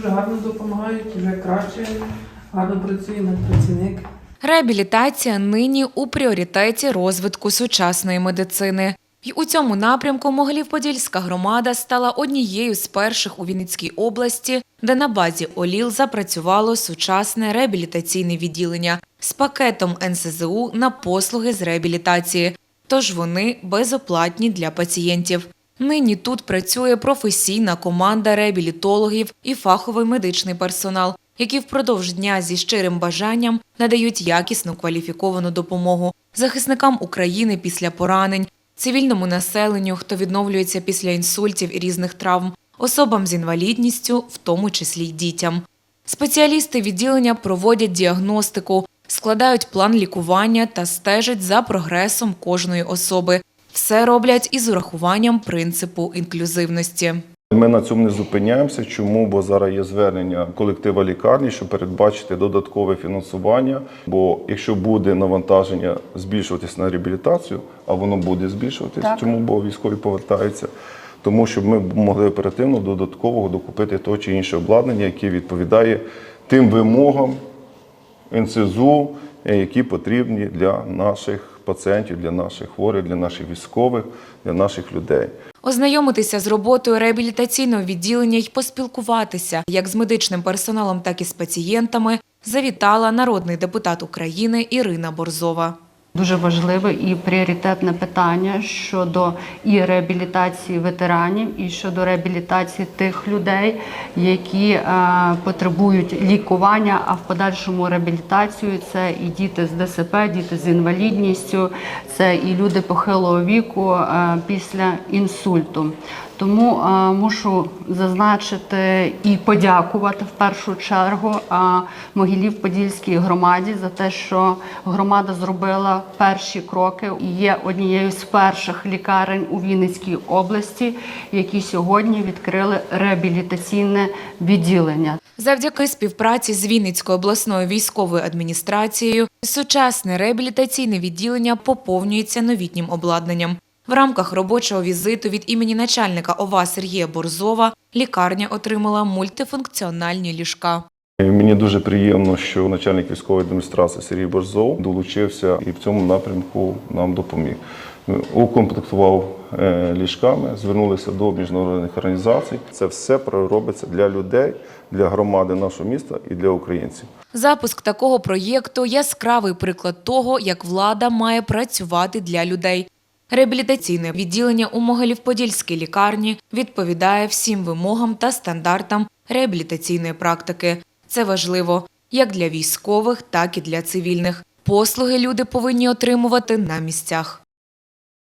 дуже гарно допомагають, вже краще, гарно працює медпрацівник. Реабілітація нині у пріоритеті розвитку сучасної медицини. І у цьому напрямку Могилів-Подільська громада стала однією з перших у Вінницькій області, де на базі ОЛІЛ запрацювало сучасне реабілітаційне відділення з пакетом НСЗУ на послуги з реабілітації. Тож вони безоплатні для пацієнтів. Нині тут працює професійна команда реабілітологів і фаховий медичний персонал, які впродовж дня зі щирим бажанням надають якісну кваліфіковану допомогу захисникам України після поранень, цивільному населенню, хто відновлюється після інсультів і різних травм, особам з інвалідністю, в тому числі й дітям. Спеціалісти відділення проводять діагностику, складають план лікування та стежать за прогресом кожної особи. Все роблять із урахуванням принципу інклюзивності. Ми на цьому не зупиняємося. Чому? Бо зараз є звернення колектива лікарні, щоб передбачити додаткове фінансування. Бо якщо буде навантаження збільшуватись на реабілітацію, а воно буде збільшуватись, чому бо військові повертаються. Тому щоб ми могли оперативно додатково докупити то чи інше обладнання, яке відповідає тим вимогам НСЗУ, які потрібні для наших пацієнтів, для наших хворих, для наших військових, для наших людей. Ознайомитися з роботою реабілітаційного відділення й поспілкуватися як з медичним персоналом, так і з пацієнтами завітала народний депутат України Ірина Борзова. Дуже важливе і пріоритетне питання щодо і реабілітації ветеранів, і щодо реабілітації тих людей, які е, потребують лікування, а в подальшому реабілітацію це і діти з ДСП, діти з інвалідністю, це і люди похилого віку е, після інсульту. Тому е, мушу зазначити і подякувати в першу чергу е, Могилів-Подільській громаді за те, що громада зробила перші кроки і є однією з перших лікарень у Вінницькій області, які сьогодні відкрили реабілітаційне відділення. Завдяки співпраці з Вінницькою обласною військовою адміністрацією сучасне реабілітаційне відділення поповнюється новітнім обладнанням. В рамках робочого візиту від імені начальника ОВА Сергія Борзова лікарня отримала мультифункціональні ліжка. Мені дуже приємно, що начальник військової адміністрації Сергій Борзов долучився і в цьому напрямку нам допоміг. Укомплектував е, ліжками, звернулися до міжнародних організацій. Це все робиться для людей, для громади нашого міста і для українців. Запуск такого проєкту яскравий приклад того, як влада має працювати для людей. Реабілітаційне відділення у Могилів-Подільській лікарні відповідає всім вимогам та стандартам реабілітаційної практики. Це важливо як для військових, так і для цивільних. Послуги люди повинні отримувати на місцях.